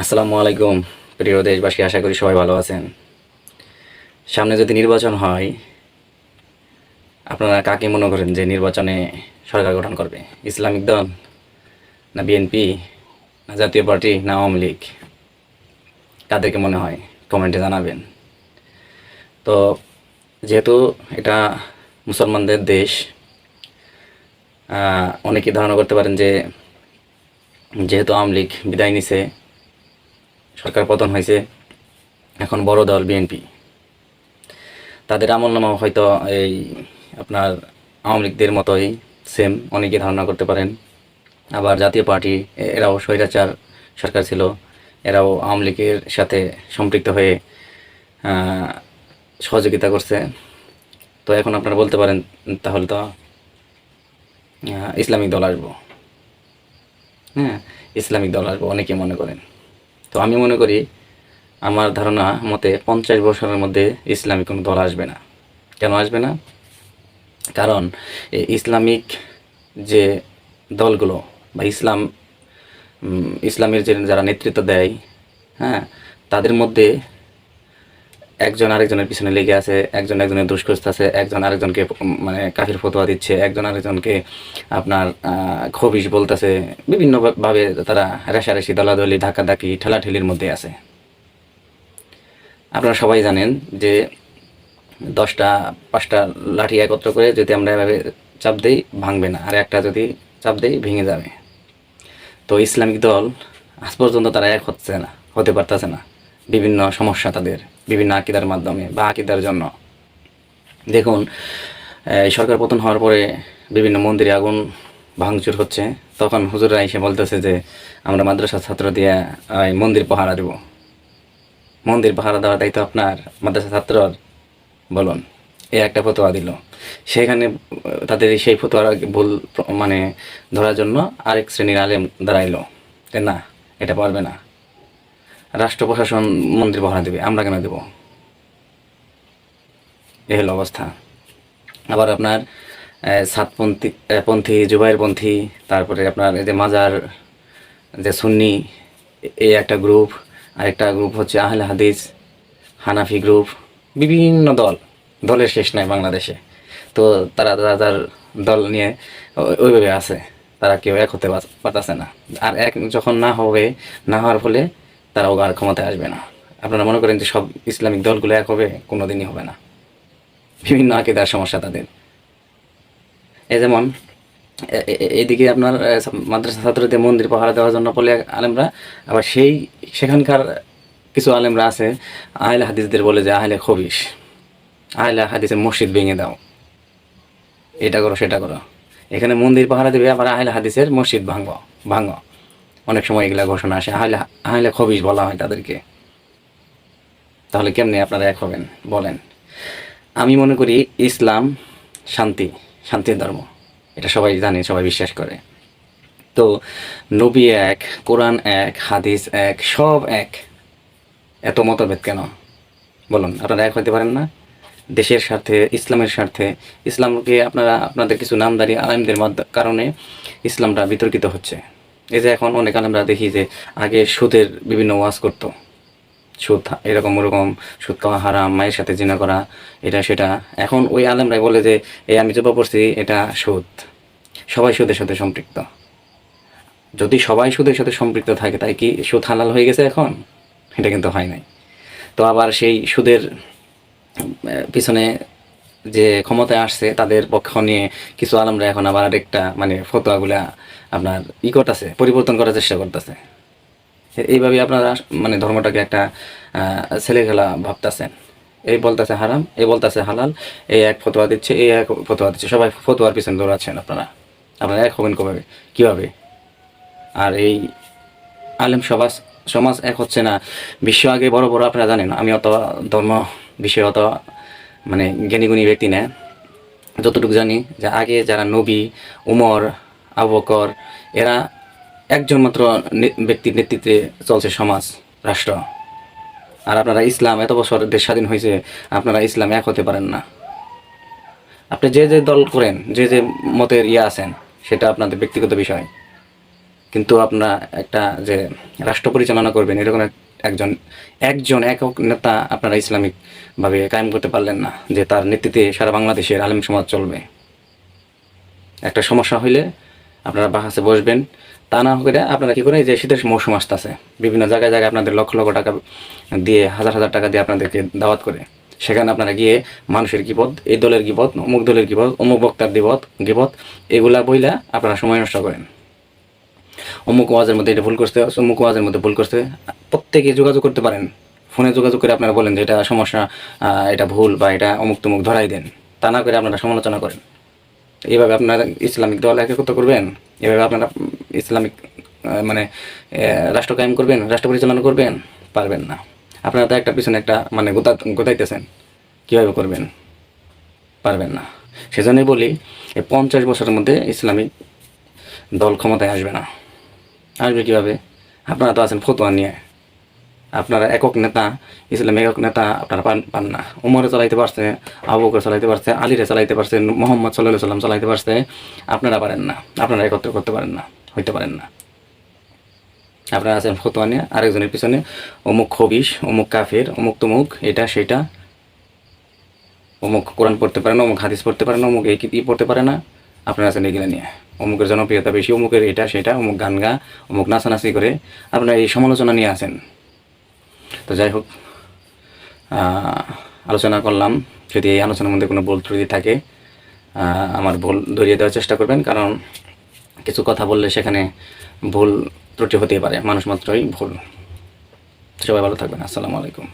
আসসালামু আলাইকুম, প্রিয় দেশবাসী, আশা করি সবাই ভালো আছেন। সামনে যদি নির্বাচন হয়, আপনারা কাকে মনে করেন যে নির্বাচনে সরকার গঠন করবে? ইসলামিক দল না বিএনপি না জাতীয় পার্টি না আওয়ামী লীগ? কাদেরকে মনে হয়? কমেন্টে জানাবেন। তো, যেহেতু এটা মুসলমানদের দেশ অনেকেই ধারণা করতে পারেন যে যেহেতু আওয়ামী লীগ বিদায় নিছে সরকার পতন হয়েছে এখন বড় দল বিএনপি। তাদের আমল নামা হয়তো এই আপনার আওয়ামী লীগদের মতোই সেম অনেকে ধারণা করতে পারেন। আবার জাতীয় পার্টি, এরাও স্বৈরাচার সরকার ছিল, এরাও আওয়ামী লীগের সাথে সম্পৃক্ত হয়ে সহযোগিতা করছে। তো এখন আপনারা বলতে পারেন, তাহলে তো ইসলামিক দল আসব। হ্যাঁ ইসলামিক দল আসব অনেকে মনে করেন। তো আমি মনে করি আমার ধারণা মতে পঞ্চাশ বছরের মধ্যে ইসলামিক কোনো দল আসবে না। কেন আসবে না? কারণ ইসলামিক যে দলগুলো বা ইসলাম ইসলামের যে যারা নেতৃত্ব দেয় হ্যাঁ তাদের মধ্যে একজন আরেকজনের পিছনে লেগে আছে, একজন একজনের দোষ আছে, একজন আরেকজনকে মানে কাফির ফতোয়া দিচ্ছে, একজন আরেকজনকে আপনার খবিশ বলতেছে। বিভিন্ন ভা- ভাবে তারা রেশারেশি, দলাদলি, ধাক্কাধাক্কি, ঠেলাঠেলির মধ্যে আছে। আপনারা সবাই জানেন যে দশটা, পাঁচটা লাঠি একত্র করে যদি আমরা এভাবে চাপ দেই, ভাঙবে না। আর একটা যদি চাপ দেই, ভেঙে যাবে। তো ইসলামিক দল আজ পর্যন্ত তারা এক হচ্ছে না, হতে পারতেছে না। বিভিন্ন সমস্যা তাদের, বিভিন্ন আকিদার মাধ্যমে বা আকিদার জন্য। দেখুন সরকার পতন হওয়ার পরে বিভিন্ন মন্দিরে আগুন ভাঙচুর হচ্ছে। তখন হুজুররা এসে বলতেছে যে, আমরা মাদ্রাসা ছাত্র দিয়ে মন্দির পাহারা দেব। মন্দির পাহারা দেওয়ার দায়িত্ব আপনার, মাদ্রাসা ছাত্রর। বলুন এই একটা ফতোয়া দিল। সেখানে, তাদের সেই ফতোয়ার ভুল মানে ধরার জন্য আরেক শ্রেণির আলেম দাঁড়াইলো। যে না, এটা পারবে না। রাষ্ট্র প্রশাসন মন্দির পাহারা দেবে, আমরা কেন দেব? এই হলো অবস্থা। আবার আপনার সাতপন্থী পন্থী, জুবাইর পন্থী, তারপরে আপনার এই যে মাজার, যে সুন্নি, এ- এই একটা গ্রুপ আর একটা গ্রুপ হচ্ছে আহলে হাদিস, হানাফি গ্রুপ, বিভিন্ন দল, দলের শেষ নাই বাংলাদেশে। তো তারা, তার দল নিয়ে ওইভাবে আছে। তারা কেউ এক হতে পার- পারতাছে না। আর এক যখন না হবে, না হওয়ার ফলে তারা আর ক্ষমতায় আসবে না। আপনারা মনে করেন যে সব ইসলামিক দলগুলো এক হবে, কোনোদিনই হবে না। বিভিন্ন আকিদার সমস্যা তাদের। যেমন, এ- এ- এদিকে আপনার মাদ্রাসা ছাত্রদের মন্দির পাহারা দেওয়ার জন্য বলে আলেমরা, আবার সেই, সেখানকার কিছু আলেমরা আছে, আহলে হাদিসদের বলে যে, আহলে খবিস আহলে হাদিসের মসজিদ ভেঙে দাও। এটা করো, সেটা করো। এখানে মন্দির পাহারা দেবে, আবার আহলে হাদিসের মসজিদ ভাঙব ভাঙ। অনেক সময় এগুলা ঘোষণা আসে। আহলে খবিস বলা হয় তাদেরকে। তাহলে কেমনে আপনারা এক হবেন? বলেন। আমি মনে করি ইসলাম শান্তি, শান্তির ধর্ম। এটা সবাই জানে, সবাই বিশ্বাস করে। তো নবী এক, কোরআন এক, হাদিস এক, সব এক। এত মতভেদ কেন? বলুন, আপনারা এক হতে পারেন না? দেশের স্বার্থে, ইসলামের স্বার্থে। ইসলামকে আপনারা, আপনাদের কিছু নামদারি আলেমদের কারণে ইসলামটা বিতর্কিত হচ্ছে। এই যে এখন অনেক আলেমরা দেখি যে আগে সুদের বিভিন্ন ওয়াজ করতো। সুদ, এরকম ওরকম, সুদ খাওয়া হারাম, মায়ের সাথে জিনা করা, এটা সেটা। এখন ওই আলেমরাই বলে যে, এই আমি জবা পড়ছি, এটা সুদ। সবাই সুদের সাথে সম্পৃক্ত। যদি সবাই সুদের সাথে সম্পৃক্ত থাকে, তাই কি সুদ হালাল হয়ে গেছে এখন? এটা কিন্তু হয় নাই। তো আবার সেই সুদের পিছনে যে ক্ষমতায় আসছে, তাদের পক্ষ নিয়ে কিছু আলমরা এখন আবার আরেকটা মানে ফতোয়াগুলা আপনার ই করতেছে, পরিবর্তন করার চেষ্টা করতেছে। এইভাবে আপনারা মানে ধর্মটাকে একটা ছেলে খেলা ভাবতেছেন। এই বলতেছে হারাম, এই বলতেছে হালাল, এই এক ফতোয়া দিচ্ছে, এই এক ফতোয়া দিচ্ছে। সবাই ফতোয়ার পিছনে দৌড়াচ্ছেন আপনারা। আপনারা এক হবেন কবে কীভাবে? আর এই আলেম সমাজ সমাজ এক হচ্ছে না। বিশ্ব আগে বড় বড়, আপনারা জানেন, আমি অত ধর্ম বিষয়ে অত মানে জ্ঞানীগুণী ব্যক্তি না যতটুকু জানি যে আগে যারা নবী, উমর আবকর এরা একজন মাত্র ব্যক্তির নেতৃত্বে চলছে সমাজ, রাষ্ট্র। আর আপনারা ইসলাম, এত বছর দেশ স্বাধীন হয়েছে, আপনারা ইসলাম এক হতে পারেন না। আপনি যে যে দল করেন, যে যে মতের ইয়ে আছেন, সেটা আপনাদের ব্যক্তিগত বিষয়। কিন্তু আপনারা একটা যে রাষ্ট্র পরিচালনা করবেন, এরকম একজন একজন একক নেতা আপনারা ইসলামিকভাবে কায়েম করতে পারলেন না যে তার নেতৃত্বে সারা বাংলাদেশের আলেম সমাজ চলবে। একটা সমস্যা হইলে আপনারা বাহাসে বসবেন, তা না করে আপনারা কি করে এই যে শীতের মৌসুম আসতেছে। বিভিন্ন জায়গায় জায়গায় আপনাদের লক্ষ লক্ষ টাকা দিয়ে, হাজার হাজার টাকা দিয়ে আপনাদেরকে দাওয়াত করে। সেখানে আপনারা গিয়ে মানুষের গিপদ এই দলের গিপদ অমুক দলের গিপদ অমুক বক্তার দিবত গিপদ এগুলা বইলা আপনারা সময় নষ্ট করেন। অমুক ওয়াজের মধ্যে এটা ভুল করতে হবে অমুক ওয়াজের মধ্যে ভুল করতে হবে প্রত্যেকে যোগাযোগ করতে পারেন। ফোনে যোগাযোগ করে আপনারা বলেন যে এটা সমস্যা এটা ভুল বা এটা অমুক তমুক ধরাই দেন। তা না করে আপনারা সমালোচনা করেন। এইভাবে আপনারা ইসলামিক দল একত্রিত করবেন, এভাবে আপনারা ইসলামিক মানে রাষ্ট্র কায়েম করবেন, রাষ্ট্র পরিচালনা করবেন, পারবেন না। আপনারা তো একটা পিছনে একটা মানে গোতা, গোতাইতেছেন। কীভাবে করবেন? পারবেন না। সেজন্যই বলি এই পঞ্চাশ বছরের মধ্যে ইসলামিক দল ক্ষমতায় আসবে না। আসবে কীভাবে? আপনারা তো আছেন ফতোয়া নিয়ে। আপনারা একক নেতা, ইসলাম একক নেতা, আপনারা পান পান না। উমরে চালাইতে পারছে আবু বকর চালাইতে পারছে, আলীরে চালাইতে পারছে, মোহাম্মদ সাল্লাহ সাল্লাম চালাইতে পারছে। আপনারা পারেন না। আপনারা একত্র করতে পারেন না, হইতে পারেন না। আপনারা আছেন ফতোয়া নিয়ে, আরেকজনের পিছনে। অমুক খবিস অমুক কাফের, অমুক তমুক, এটা, সেটা। অমুক কোরআন পড়তে পারে না, অমুক হাদিস পড়তে পারে না, অমুক এই কি পড়তে পারে না। আপনারা আছেন এগুলো নিয়ে। অমুকের জনপ্রিয়তা বেশি, অমুকের এটা, সেটা, অমুক গান গা, অমুক নাচানাচি করে আপনারা এই সমালোচনা নিয়ে আছেন। তো যাই হোক আলোচনা করলাম। যদি এই আলোচনার মধ্যে কোনো ভুল ত্রুটি থাকে আমার ভুল ধরিয়ে দেওয়ার চেষ্টা করবেন, কারণ কিছু কথা বললে সেখানে ভুল ত্রুটি হতেই পারে। মানুষ মাত্রই ভুল। সবাই ভালো থাকবেন। আসসালামু আলাইকুম।